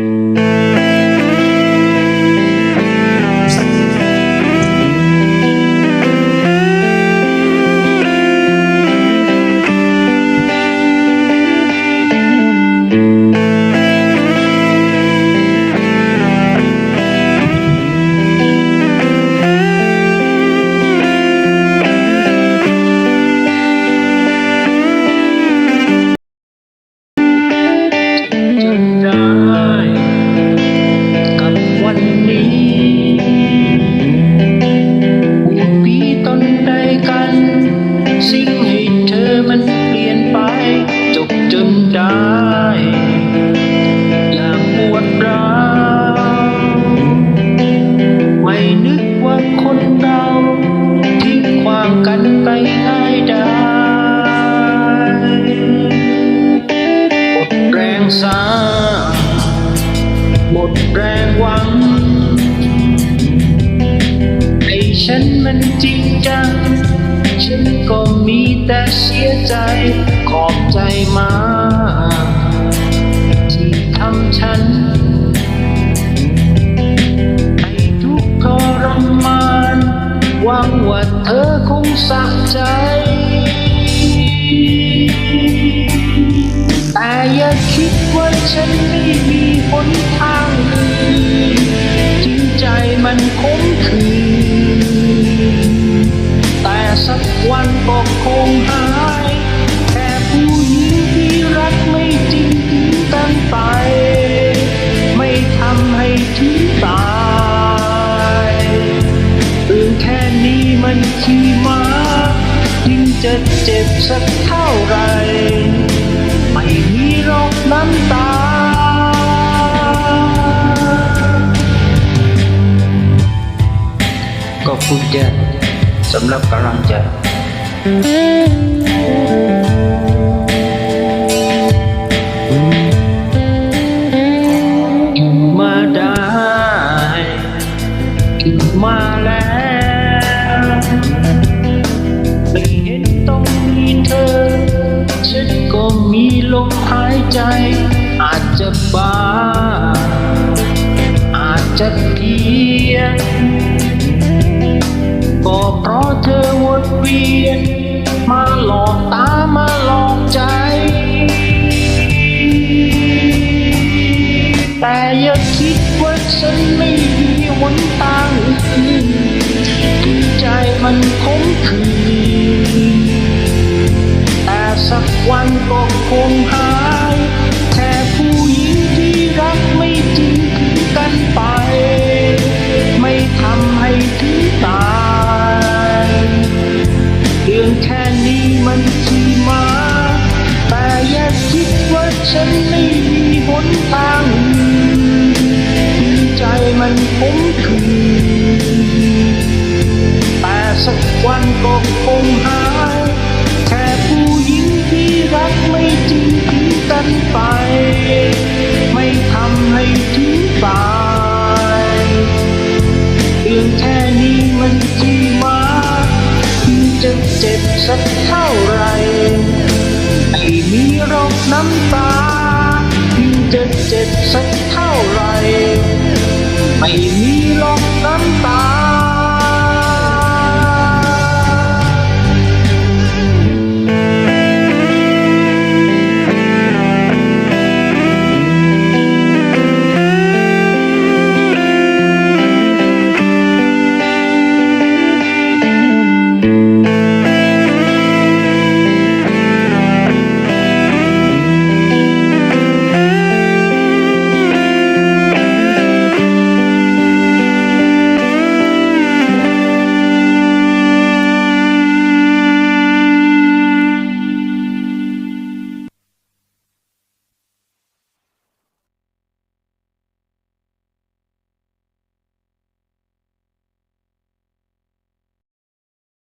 จ หมดแรงหวังไอ้ฉันมันจริงจัง ฉันก็มีแต่เสียใจ ขอบใจมากที่ทำฉัน อย่าคิดว่าฉันไม่มีหนทางอื่นจิตใจมันคงคืนแต่สักวันก็คงหายแค่ผู้หญิงที่รักไม่จริงทิ้งกันไป ไม่ทำให้ถึงตายเรื่องแค่นี้มันขี้มายิ่งจะเจ็บสักเท่าไหร คุณจะสำหรับกำลังใจมาได้ มาแล้วไม่เห็นต้องมีเธอ ฉันก็มีลมหายใจ อาจจะบ้า อาจจะเพียน วียน มาหลอกตามาหลอกใจ แต่อย่าคิดว่าฉันไม่มีหนทางอื่นใจมันคงคืน ก็คงหายแค่ผู้หญิงที่รักไม่จริงทิ้งกันไป ไม่ทำให้ถึงตายเรื่องแค่นี้มันที่มาที่จะเจ็บสักเท่าไรไม่มีรอกน้ำตาจะเจ็บสักเท่าไรไม่มีรอ